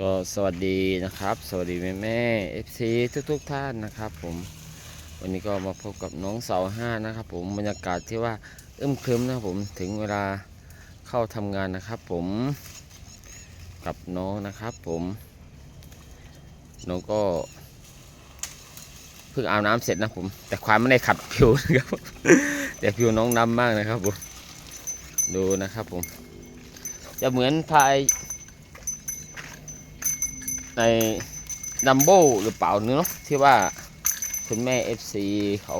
ก็สวัสดีนะครับ สวัสดีแม่แม่เอฟซีทุกทุกๆท่านนะครับผมวันนี้ก็มาพบกับน้องเสาห้านะครับ ผมบรรยากาศที่ว่าอึมครึมนะครับผมถึงเวลาเข้าทำงานนะครับ ผมกับน้องนะครับ ผมน้องก็เพิ่งอาบน้ำเสร็จนะผม แต่ความไม่ได้ขัดผิวนะครับแต่ผิวน้องดำมากนะครับผมดูนะครับผมจะเหมือนพาย ในดัมโบหรือเปล่าเนาะที่ว่าคุณแม่ FC เขา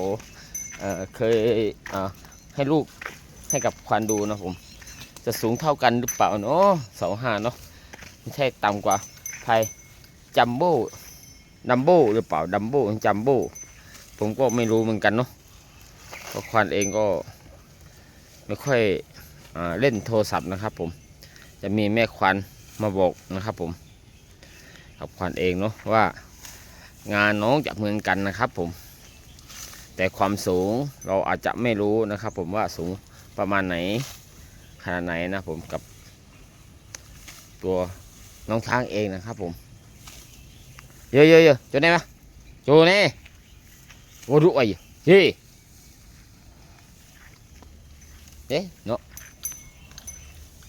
เอ่อเคยเให้ลูกให้กับควันดูนะผม จะสูงเท่ากันหรือเปล่าเนาะเสาห้าเนาะไม่ใช่ต่ำกว่าไทยจัมโบดัมโบหรือเปล่าดัมโบจัมโบผมก็ไม่รู้เหมือนกันเนาะเพราะควันเองก็ไม่ค่อยอเล่นโทรศัพท์นะครับผม จะมีแม่ควันมาบอกนะครับผม กับควันเองเนาะว่างานน้องจะเหมือนกันนะครับผม แต่ความสูงเราอาจจะไม่รู้นะครับผมว่าสูงประมาณไหนขนาดไหนนะผมกับ ตัวน้องช้างเองนะครับผมเยอะเยอะเยอะจนได้ไหมจูนี่โอ้รู้ไอ้ยี่เอ๊ะเนาะ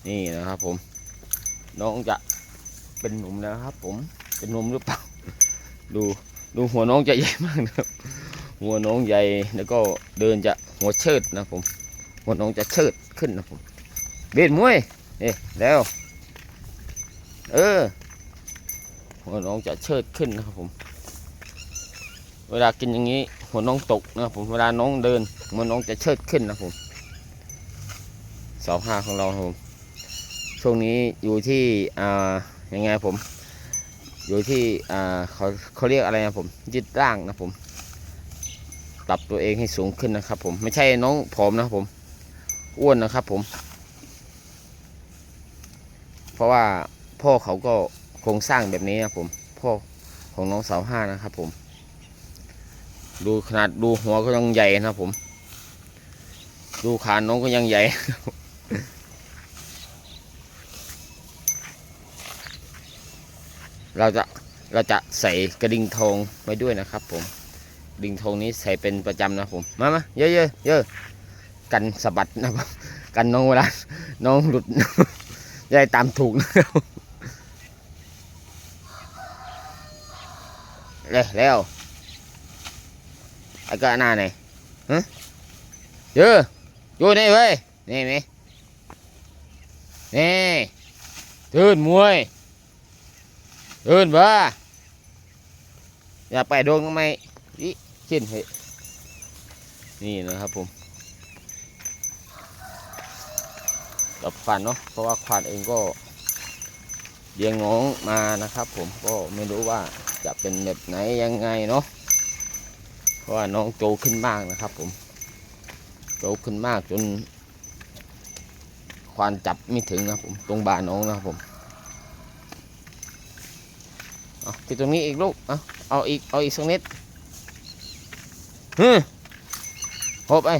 นี่นะครับผม น้องจะเป็นหนุ่มนะครับผม เป็นนมหรือเปล่า ดูดูหัวน้องจะใหญ่มากนะครับ หัวน้องใหญ่แล้วก็เดินจะหัวเชิดนะผม หัวน้องจะเชิดขึ้นนะผมเบียดมวยเอ๊ะแล้ว เออ หัวน้องจะเชิดขึ้นนะครับผม เวลากินอย่างนี้หัวน้องตกนะครับผมเวลาน้องเดินหัวน้องจะเชิดขึ้นนะผมเสาห้าของเราครับผมช่วงนี้อยู่ที่อ่ายังไงผม อยู่ที่อ่าเขาเขาเรียกอะไรนะผมยึดร่างนะผมปรับตัวเองให้สูงขึ้นนะครับ ผมไม่ใช่น้องผอมนะครับผม อ้วนนะครับผม เพราะว่าพ่อเขาก็โครงสร้างแบบนี้นะผม พ่อของน้องสาวห้านะครับผม ดูขนาดดูหัวก็ยังใหญ่นะครับผม ดูขาน้องก็ยังใหญ่ เราจะเราจะใส่กระดิ่งทองไว้ด้วยนะครับผมกระดิ่งทองนี้ใส่เป็นประจำนะผมมามาเยอะเยอะเยอะกันสะบัดนะครับกันน้องเวลาน้องหลุดจะได้ตามถูกนะครับเร็วเร็วไอ้ก็หน้าไหนฮะเยอะอยู่นี่เว้ยนี่ไหมนี่ตื่นมวย เดินบ้าอย่าไปโดนทำไมอีชิ้นเหนี่นะครับผมกับควันเนาะเพราะว่าควันเองก็เลี้ยงน้องมานะครับ ผมก็ไม่รู้ว่าจะเป็นแบบไหนยังไงเนาะเพราะว่าน้องโตขึ้นมากนะครับ ผม โตขึ้นมากจนควานจับไม่ถึงนะผมตรงบ่าน้องนะครับผม เอาที่ตรงนี้อีกลูก เอาเอาอีก เอาอีกสักนิดฮึหอบไอ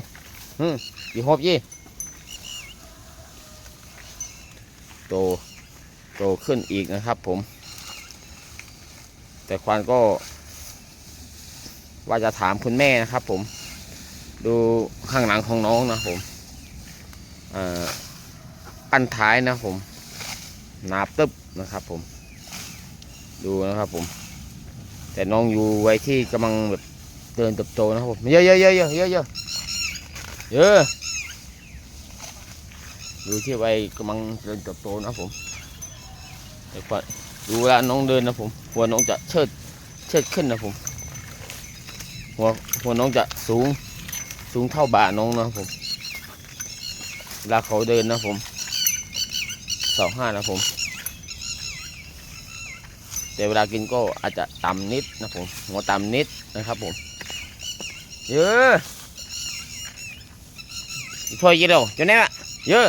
ฮึอีหอบยี่โต โตขึ้นอีกนะครับผม แต่ควานก็ ว่าจะถามคุณแม่นะครับผม ดูข้างหลังของน้องนะผมอ่ออันท้ายนะผมหนาบตึบนะครับผม ดูนะครับผม แต่น้องอยู่ไว้ที่กำลังแบบเดินเติบโตนะครับผมเยอะเยอะเยอะเยอะเยอะเยอะเยอะดูที่ไว้กำลังเดินเติบโตนะครับผมเดี๋ยวดูเวลาน้องเดินนะผม หัวน้องจะเชิดเชิดขึ้นนะผม หัวหัวน้องจะสูงสูงเท่าบ่าน้องนะผมเวลาเขาเดินนะผมสองห้านะผม แต่เวลากินก็อาจจะต่ำนิดนะผมหัวต่ำนิดนะครับผมเยอะพอยี่เดียวจะไหนวะเยอะ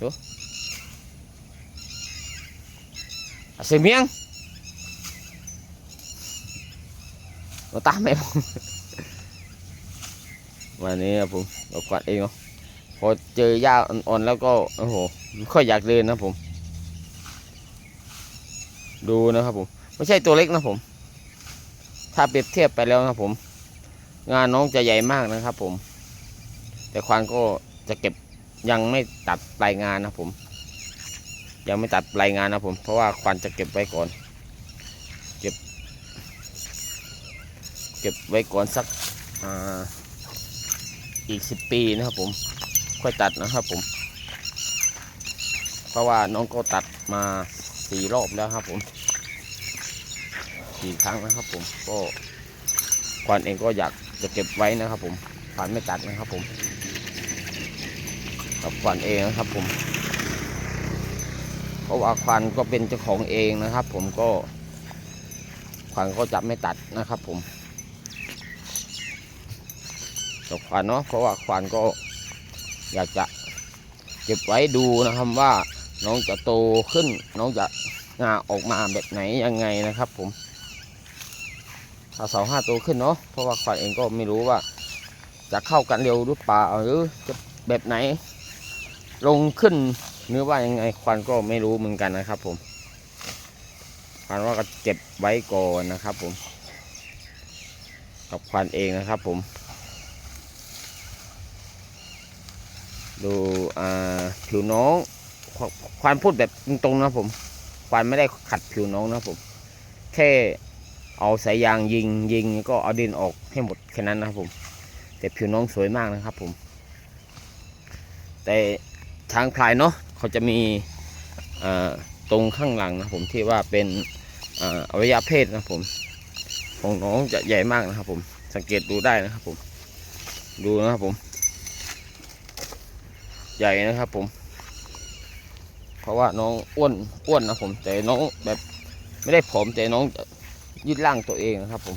ดูเสียงเมียงเราตามแม่ผมวันนี้ครับผมเรากวาดเองเนาะพอเจอหญ้าอ่อนๆแล้วก็โอ้โหไม่ค่อยอยากเดินนะผม ดูนะครับผมไม่ใช่ตัวเล็กนะผม ถ้าเปรียบเทียบไปแล้วนะผม งานน้องจะใหญ่มากนะครับผม แต่ควานก็จะเก็บยังไม่ตัดปลายงานนะผม ยังไม่ตัดปลายงานนะผม เพราะว่าควานจะเก็บไว้ก่อน เก็บ เก็บไว้ก่อนสักออีกสิบปีนะครับผม ค่อยตัดนะครับผม เพราะว่าน้องก็ตัดมา สี่รอบแล้วครับผมสี่ครั้งนะครับผมก็ควานเองก็อยากจะเก็บไว้นะครับ ผมควานไม่ตัดนะครับผมกับควานเองนะครับผมเพราะว่าควานก็เป็นเจ้าของเองนะครับ ผมก็ควานก็จะไม่ตัดนะครับ ผมกับควานเนาะเพราะว่าควานก็อยากจะเก็บไว้ดูนะครับว่า น้องจะโตขึ้น น้องจะงาออกมาแบบไหนยังไงนะครับ ผมถ้าเสาห้าโตขึ้นเนาะเพราะว่าควานเองก็ไม่รู้ว่า จะเข้ากันเร็วหรือเปล่าหรือจะแบบไหน ลงขึ้นหรือว่ายังไงควานก็ไม่รู้เหมือนกันนะครับ ผมควานว่าก็เก็บไว้ก่อนนะครับ ผม กับควานเองนะครับ ผมดูอ่าผิวน้อง ควานพูดแบบตรงๆนะผมควานไม่ได้ขัดผิวน้องนะผม แค่เอาสายยางยิงยิงก็เอาดินออกให้หมดแค่นั้นนะครับผม แต่ผิวน้องสวยมากนะครับผม แต่ช้างพลายเนาะเขาจะมีตรงข้างหลังนะผมที่ว่าเป็นอวัยวะเพศนะผมของน้องจะใหญ่มากนะครับผมสังเกตดูได้นะครับผม ดูนะครับผม ใหญ่นะครับผม เพราะว่าน้องอ้วนอ้วนนะผมแต่น้องแบบไม่ได้ผอมแต่น้องยืดร่างตัวเองนะครับ ผม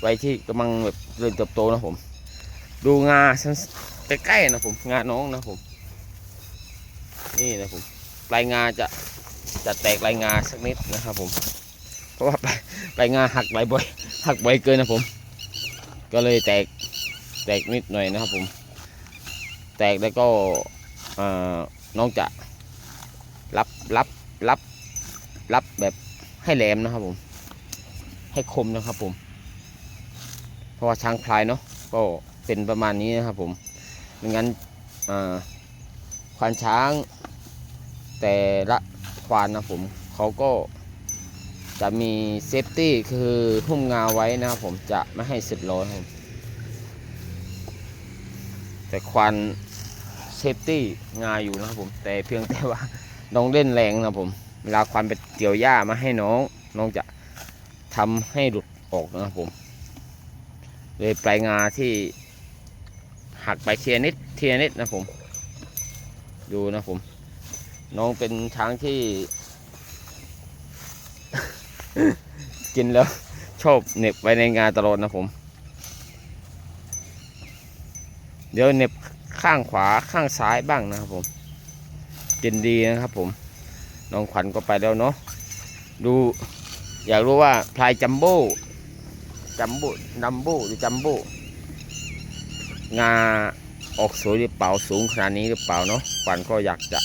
ไว้ที่กำลังแบบเริ่มเติบโตนะผม ดูงาชั้นใกล้ๆนะผมงาน้องนะผม นี่นะผมปลายงาจะจะแตกปลายงาสักนิดนะครับ ผม เพราะว่าปลายปลายงาหักบบ่อยหักใบเกินนะผม ก็เลยแตกแตกนิดหน่อยนะครับผม แตกแล้วก็อ่อ น้องจะรับรับรับรับแบบให้แหลมนะครับผม ให้คมนะครับผม เพราะว่าช้างพลายเนาะก็เป็นประมาณนี้นะครับผมไม่งั้นควานช้าง แต่ละควานนะผมเขาก็จะมีเซฟตี้คือหุ้มงาไว้นะครับผมจะไม่ให้สึกร้อนครับแต่ควาน เซฟตี้งาอยู่นะครับผมแต่เพียงแต่ว่าน้องเล่นแรงนะผมเวลาควันไปเกี่ยวหญ้ามาให้น้องน้องจะทำให้หลุดออกนะครับผมเลยปลายงาที่หักไปเทียนิดเทียนิดนะผม ดูนะผม น้องเป็นช้างที่ กินแล้วชอบเน็บไว้ในงานตลอดนะผม เดี๋ยวเน็บ ข้างขวาข้างซ้ายบ้างนะครับผมกินดีนะครับผมน้องขวัญก็ไปแล้วเนาะดูอยากรู้ว่าพลายจัมโบ้จัมโบ้ดัมโบ้หรือจัมโบ้งาออกสวยหรือเปล่าสูงขนาดนี้หรือเปล่าเนาะขวัญก็อยากจะ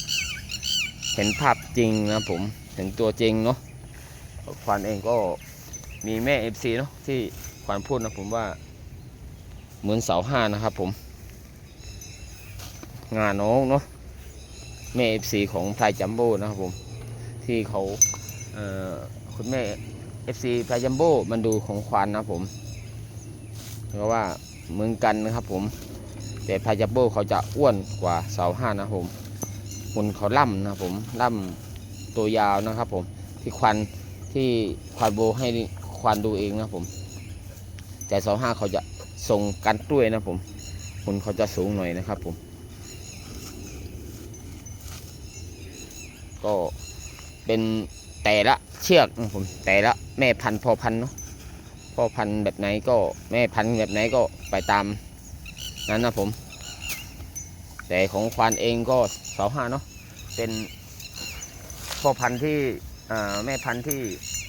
เห็นภาพจริงนะผมเห็นตัวจริงเนาะขวัญเองก็มีแม่เอฟซีเนาะที่ขวัญพูดนะผมว่าเหมือนเสาห้านะครับผม งานน้องเนาะแม่เอฟซีของพลายจัมโบ้นะครับผม ที่เขาเอ่อคุณแม่เอฟซีพลายจัมโบ้มันดูของควานนะผมเพราะว่าเมือนกันนะครับผม แต่พลายจัมโบ้เขาจะอ้วนกว่าเสาห้านะผมหุ่นเขาล่ำนะผมล่ำตัวยาวนะครับผมที่ควันที่ควานโบให้ควานดูเองนะผม แต่เสาห้าเขาจะส่งกันด้วยนะผมหุ่นเขาจะสูงหน่อยนะครับผม ก็เป็นแต่ละเชือกนะผมแต่ละแม่พันธุ์พ่อพันธุ์เนาะพ่อพันธุ์แบบไหนก็แม่พันธุ์แบบไหนก็ไปตามนั้นนะผม แต่ของควานเองก็เสาห้าเนาะเป็นพ่อพันธุ์ที่แม่พันธุ์ที่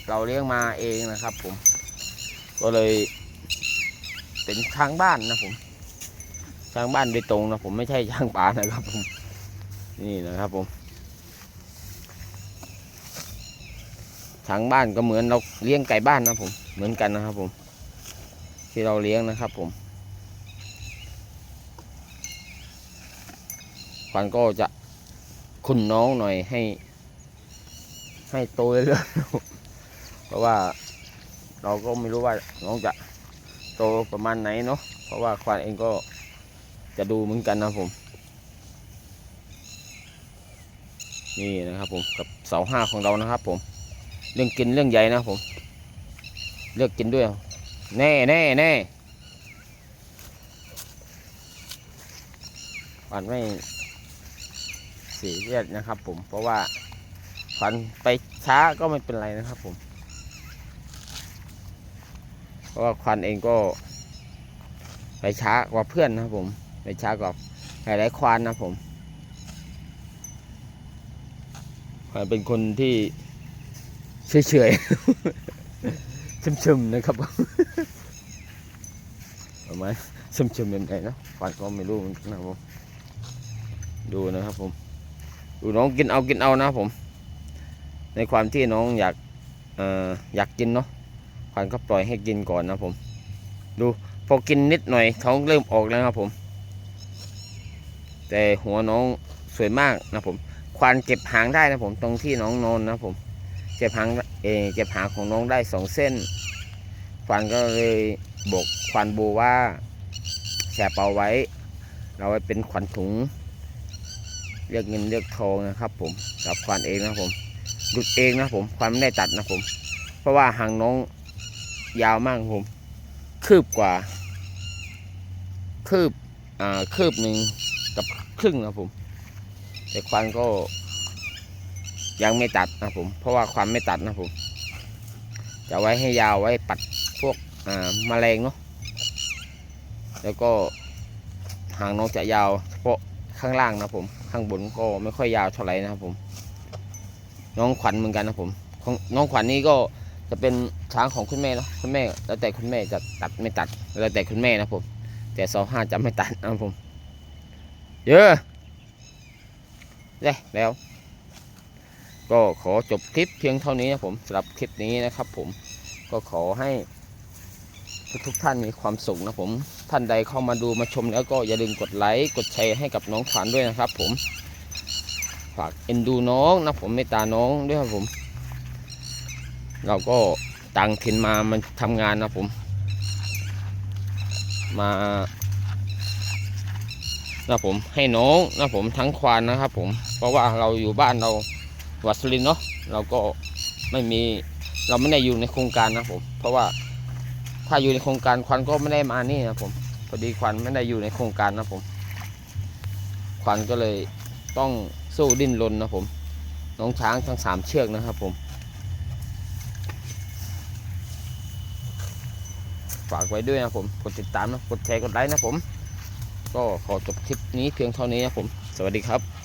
เราเลี้ยงมาเองนะครับผม ก็เลยเป็นช้างบ้านนะผมช้างบ้านโดยตรงนะผมไม่ใช่ช้างป่านะครับผมนี่นะครับผม ช้างบ้านก็เหมือนเราเลี้ยงไก่บ้านนะผมเหมือนกันนะครับผม ที่เราเลี้ยงนะครับผมขวัญก็จะคุณน้องหน่อยให้ ให้โตเรื่อยๆเพราะว่าเราก็ไม่รู้ว่าน้องจะโตประมาณไหนเนาะเพราะว่าขวัญเองก็จะดูเหมือนกันนะผม นี่นะครับผมกับเสาห้าของเรานะครับผม เรื่องกินเรื่องใหญ่นะผม เลือกกินด้วย แน่แน่แน่ขวัญไม่เสียเรียดนะครับ ผม เพราะว่าขวัญไปช้าก็ไม่เป็นไรนะครับ ผม เพราะว่าขวัญเองก็ ไปช้ากว่าเพื่อนนะครับ ผม ไปช้ากว่าหลายๆควานนะผมขวัญเป็นคนที่ เฉยๆชุ่มๆนะครับประมาชุ่มๆเป็นไงนะฟันก็ไม่รู้มันนะครับผมดูนะครับผม ดูน้องกินเอากินเอานะผม ในความที่น้องอยากเอ่ออยากกินเนาะฟันก็ปล่อยให้กินก่อนนะผม ดูพอกินนิดหน่อยท้องเริ่มออกแล้วครับผม แต่หัวน้องสวยมากนะผมควานเก็บหางได้นะผมตรงที่น้องนอนนะผม เก็บหางเอเก็บหางของน้องได้สองเส้นควานก็เลยบอกควานโบว่าแฉเป่าไว้ เราไว้เป็นขวัญถุง เรียกเงินเรียกทองนะครับ ผมกับควานเองนะผมหลุดเองนะผมควานไม่ได้ตัดนะผม เพราะว่าหางน้องยาวมากครับผม คืบกว่า คืบอ่าคืบหนึ่งกับครึ่งนะครับผม แต่ควานก็ ยังไม่ตัดนะผม เพราะว่าความไม่ตัดนะผม จะไว้ให้ยาวไว้ปัดพวกแมลงเนาะแล้วก็หางน้องจะยาวเฉพาะข้างล่างนะผม ข้างบนก็ไม่ค่อยยาวเท่าไหร่นะครับผม น้องขวัญเหมือนกันนะผมของน้องขวัญนี่ก็จะเป็นช้างของคุณแม่เนาะคุณแม่ แล้วแต่คุณแม่จะตัดไม่ตัด แล้วแต่คุณแม่นะผม แต่สองห้าจะไม่ตัดนะผม เยอะเลยแล้ว ก็ขอจบคลิปเพียงเท่านี้นะผมสำหรับคลิปนี้นะครับ ผมก็ขอให้ทุกท่านมีความสุขนะผมท่านใดเข้ามาดูมาชมแล้วก็อย่าลืมกดไลค์กดแชร์ให้กับน้องขวัญด้วยนะครับ ผมฝากเอ็นดูน้องนะผมเมตตาน้องด้วยครับผม เราก็ต่างถิ่นมามันทำงานนะผม มานะผมให้น้องนะผมทั้งควานนะครับ ผมเพราะว่าเราอยู่บ้านเรา วัสุรินเนาะเราก็ไม่มีเราไม่ได้อยู่ในโครงการนะผมเพราะว่าถ้าอยู่ในโครงการควันก็ไม่ได้มานี่นะผมพอดีควันไม่ได้อยู่ในโครงการนะผมควันก็เลยต้องสู้ดิ้นรนนะผมน้องช้างทั้งสามเชือกนะครับผมฝากไว้ด้วยนะผมกดติดตามนะกดแชร์กดไลค์นะผม ก็ขอจบคลิปนี้เพียงเท่านี้นะผม สวัสดีครับ